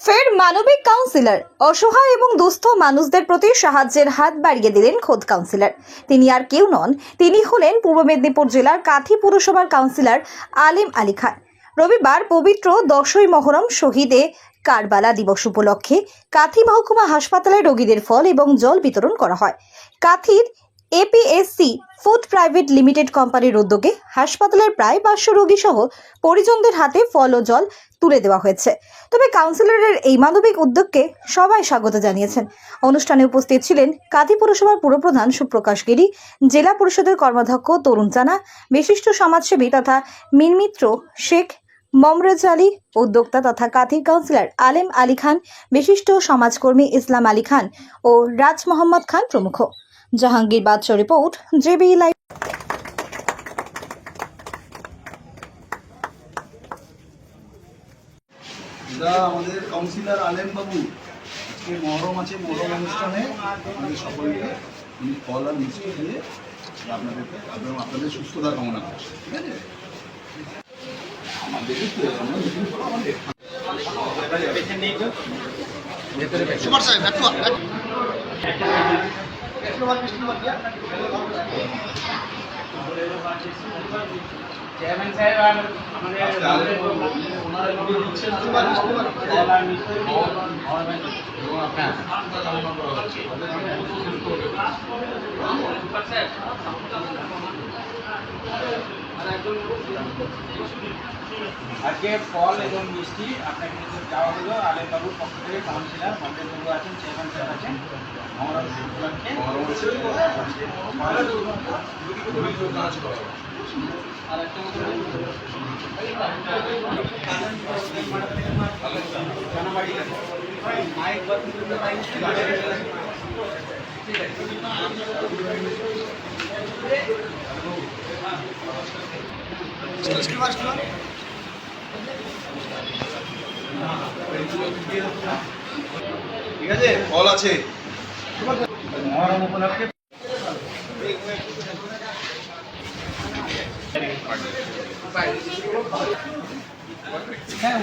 ফের মানবিক কাউন্সিলর অসহায় এবং দুস্থ মানুষদের প্রতি সাহায্যের হাত বাড়িয়ে দিলেন খোদ কাউন্সিলর তিনি আর কেউ নন, তিনি হলেন পূর্ব মেদিনীপুর জেলার কাথি পুরসভার কাউন্সিলর আলিম আলী খান। রবিবার পবিত্র দশই মহরম শহীদে কারবালা দিবস উপলক্ষে কাথি মহকুমা হাসপাতালে রোগীদের ফল এবং জল বিতরণ করা হয়। কাথির এপিএসসি ফুড প্রাইভেট লিমিটেড কোম্পানির উদ্যোগে হাসপাতালের প্রায় পাঁচশো রোগী সহ পরিজনদের হাতে ফল ও জল তুলে দেওয়া হয়েছে। তবে কাউন্সিলরের এই মানবিক উদ্যোগকে সবাই স্বাগত জানিয়েছেন। অনুষ্ঠানে উপস্থিত ছিলেন কাঁথি পুরসভার পুরপ্রধান সুপ্রকাশ গিরি, জেলা পরিষদের কর্মাধ্যক্ষ তরুণ চানা বিশিষ্ট সমাজসেবী তথা মিনমিত্র শেখ মমরেজ আলী, উদ্যোক্তা তথা কাথির কাউন্সিলর আলেম আলী খান, বিশিষ্ট সমাজকর্মী ইসলাম আলী খান ও রাজ মোহাম্মদ খান প্রমুখ। Jahangir Badsha report JB live. আমাদের কাউন্সিলর আলেম বাবু আজকে মহরম আছে মহরম অনুষ্ঠানে আমাদের সকলকে উনি ফল আর মিষ্টি দিয়ে আপনাদেরকে এবং আপনাদের সুস্থতা কামনা করছে ঠিক আছে? আমাদের সুপার সাহেব একটু। চেয়ারম্যান সাহেব আর আমাদের আজকে ফল এবং মিষ্টি আপনাকে দেওয়া হলো। আলেমবাবুর পক্ষ থেকে কাউন্সিলর মন্ডলবাবু আছেন চেয়ারম্যান সাহেব আছেন। ঠিক আছে? ফল আছে। মহরম উপলক্ষে হ্যাঁ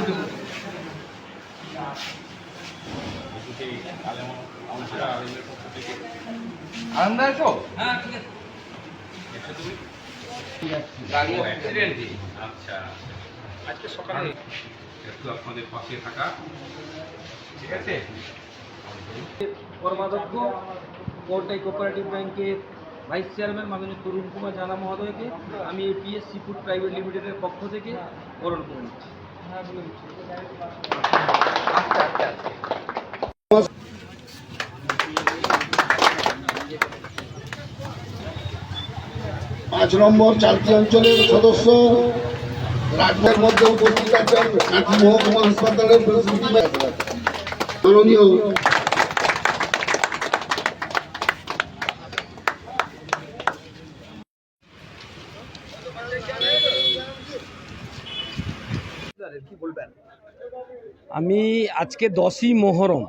আরামদায়ক হ্যাঁ আচ্ছা। আজকে সকালে একটু আপনাদের পাশে থাকা। ঠিক আছে? কর্মাধ্যক্ষ কোর্টাই কোপারেটিভ ব্যাংকের ভাইস চেয়ারম্যান মাননীয় তরুণ কুমার জানা মহোদয়কে আমি এপিএস সি ফুড প্রাইভেট লিমিটেডের পক্ষ থেকে বরণ করে নিচ্ছি পাঁচ নম্বর চারটি অঞ্চলের সদস্য রাজ্যের মধ্যে উপস্থিত আছেন মহকুমা হাসপাতালের প্রেসিডেন্ট মাননীয় আমি আজকে দশই মহরম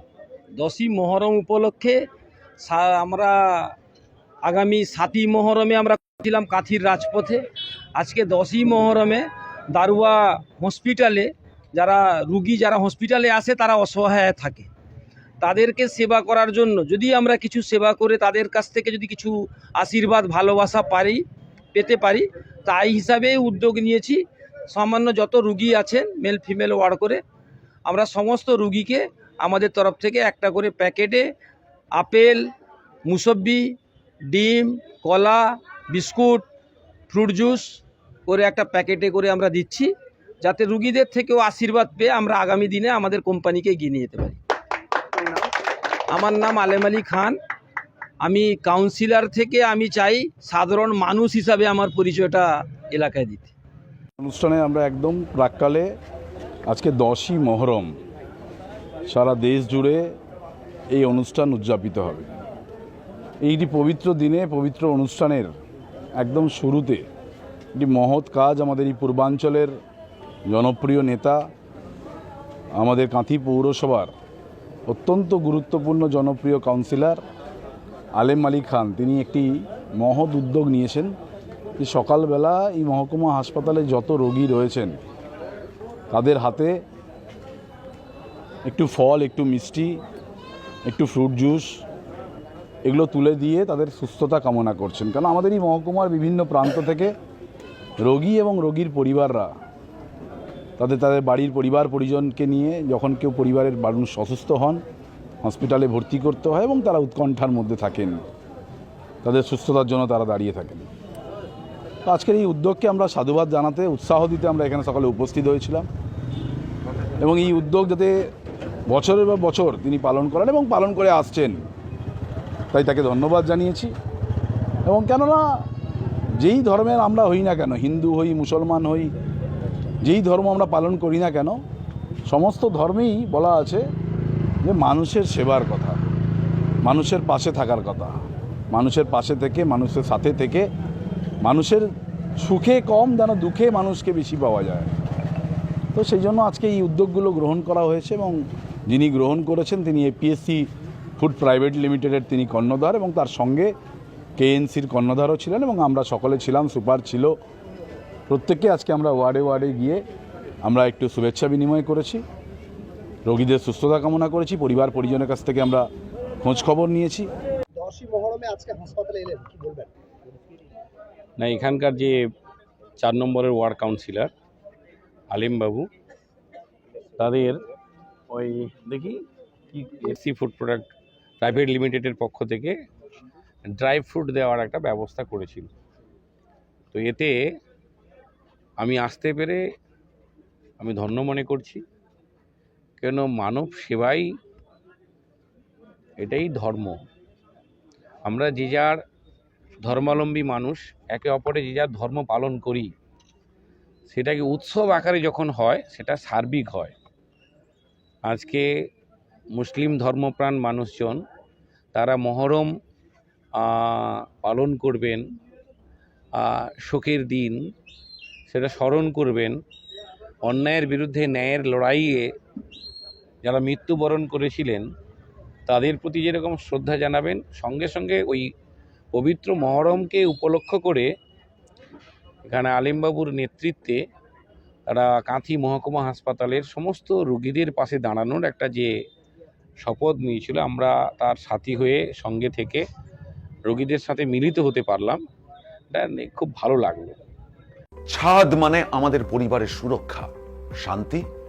দশই মহরম উপলক্ষে আমরা আগামী সাতই মহরমে আমরা ছিলাম কাথির রাজপথে। আজকে দশই মহরমে দারুয়া হসপিটালে যারা রুগী যারা হসপিটালে আসে তারা অসহায় থাকে। তাদেরকে সেবা করার জন্য যদি আমরা কিছু সেবা করে তাদের কাছ থেকে যদি কিছু আশীর্বাদ, ভালোবাসা পারি, পেতে পারি, তাই হিসাবে উদ্যোগ নিয়েছি। সামান্য যত রুগী আছেন মেল ফিমেল ওয়ার্ড করে, আমরা সমস্ত রুগীকে আমাদের তরফ থেকে একটা করে প্যাকেটে আপেল, মুসব্বি, ডিম, কলা, বিস্কুট ফ্রুট জুস করে একটা প্যাকেটে করে আমরা দিচ্ছি, যাতে রুগীদের থেকেও আশীর্বাদ পেয়ে আমরা আগামী দিনে আমাদের কোম্পানিকে এগিয়ে নিয়ে যেতে পারি। আমার নাম আলেম আলী খান। আমি কাউন্সিলর থেকে আমি চাই সাধারণ মানুষ হিসাবে আমার পরিচয়টা এলাকায় দিতে। অনুষ্ঠানে আমরা একদম প্রাককালে আজকে দশই মহরম, সারা দেশ জুড়ে এই অনুষ্ঠান উদযাপিত হবে। এইটি পবিত্র দিনে, পবিত্র অনুষ্ঠানের একদম শুরুতে একটি মহৎ কাজ আমাদের এই পূর্বাঞ্চলের জনপ্রিয় নেতা, আমাদের কাঁথি পৌরসভার অত্যন্ত গুরুত্বপূর্ণ জনপ্রিয় কাউন্সিলর আলেম আলী খান, তিনি একটি মহৎ উদ্যোগ নিয়েছেন। যে সকালবেলা এই মহকুমা হাসপাতালে যত রোগী রয়েছেন, তাদের হাতে একটু ফল, একটু মিষ্টি, একটু ফ্রুট জুস এগুলো তুলে দিয়ে তাদের সুস্থতা কামনা করছেন। কারণ আমাদের এই মহকুমার বিভিন্ন প্রান্ত থেকে রোগী এবং রোগীর পরিবাররা তাদের তাদের বাড়ির পরিবার পরিজনকে নিয়ে যখন কেউ পরিবারের মানুষ অসুস্থ হন, হসপিটালে ভর্তি করতে হয় এবং তারা উৎকণ্ঠার মধ্যে থাকেন। তাদের সুস্থতার জন্য তারা দাঁড়িয়ে থাকেন। আজকের এই উদ্যোগকে আমরা সাধুবাদ জানাতে, উৎসাহ দিতে আমরা এখানে সকালে উপস্থিত হয়েছিলাম। এবং এই উদ্যোগ যাতে বছরের পর বছর তিনি পালন করেন এবং পালন করে আসছেন, তাই তাকে ধন্যবাদ জানিয়েছি। এবং কেননা, যেই ধর্মের আমরা হই না কেন, হিন্দু হই, মুসলমান হই, যেই ধর্ম আমরা পালন করি না কেন, সমস্ত ধর্মেই বলা আছে যে মানুষের সেবার কথা, মানুষের পাশে থাকার কথা, মানুষের পাশে থেকে, মানুষের সাথে থেকে মানুষের সুখে কম যেন দুঃখে মানুষকে বেশি পাওয়া যায়। তো সেই জন্য আজকে এই উদ্যোগগুলো গ্রহণ করা হয়েছে এবং যিনি গ্রহণ করেছেন তিনি এপিএসসি ফুড প্রাইভেট লিমিটেডের তিনি কর্ণধার এবং তার সঙ্গে কেএনসির কর্ণধারও ছিলেন এবং আমরা সকলে ছিলাম, সুপার ছিল। প্রত্যেককে আজকে আমরা ওয়ার্ডে ওয়ার্ডে গিয়ে আমরা একটু শুভেচ্ছা বিনিময় করেছি, রোগীদের সুস্থতা কামনা করেছি, পরিবার পরিজনের কাছ থেকে আমরা খোঁজ খবর নিয়েছি। দশই মহরমে আজকে হাসপাতালে এলেন, কি বলবেন? না, এখানকার যে চার নম্বরের ওয়ার্ড কাউন্সিলর আলিমবাবু তাদের ওই দেখি কি এসি ফুড প্রোডাক্ট প্রাইভেট লিমিটেডের পক্ষ থেকে ড্রাই ফ্রুট দেওয়ার একটা ব্যবস্থা করেছিল। তো এতে আমি আসতে পেরে আমি ধন্য মনে করছি, কেন মানব সেবাই এটাই ধর্ম। আমরা যে যার ধর্মাবলম্বী মানুষ, একে অপরে যে যার ধর্ম পালন করি, সেটাকে উৎসব আকারে যখন হয়, সেটা সার্বিক হয়। আজকে মুসলিম ধর্মপ্রাণ মানুষজন, তারা মহরম পালন করবেন শোকের দিন, সেটা স্মরণ করবেন, অন্যায়ের বিরুদ্ধে ন্যায়ের লড়াইয়ে যারা মৃত্যুবরণ করেছিলেন, তাদের প্রতি যেরকম শ্রদ্ধা জানাবেন, সঙ্গে সঙ্গে ওই পবিত্র মহরমকে উপলক্ষ করে এখানে আলিমবাবুর নেতৃত্বে তারা কাঁথি মহকুমা হাসপাতালের সমস্ত রুগীদের পাশে দাঁড়ানোর একটা যে শপথ নিয়েছিল, আমরা তার সাথী হয়ে সঙ্গে থেকে রোগীদের সাথে মিলিত হতে পারলাম। খুব ভালো লাগল। ছাদ মানে আমাদের পরিবারের সুরক্ষা, শান্তি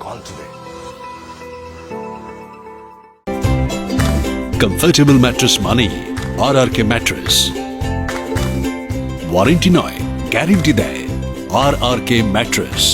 call today comfortable mattress মানেই R R K mattress warranty নয় গ্যারেন্টি দেয় আর আর কে ম্যাট্রেস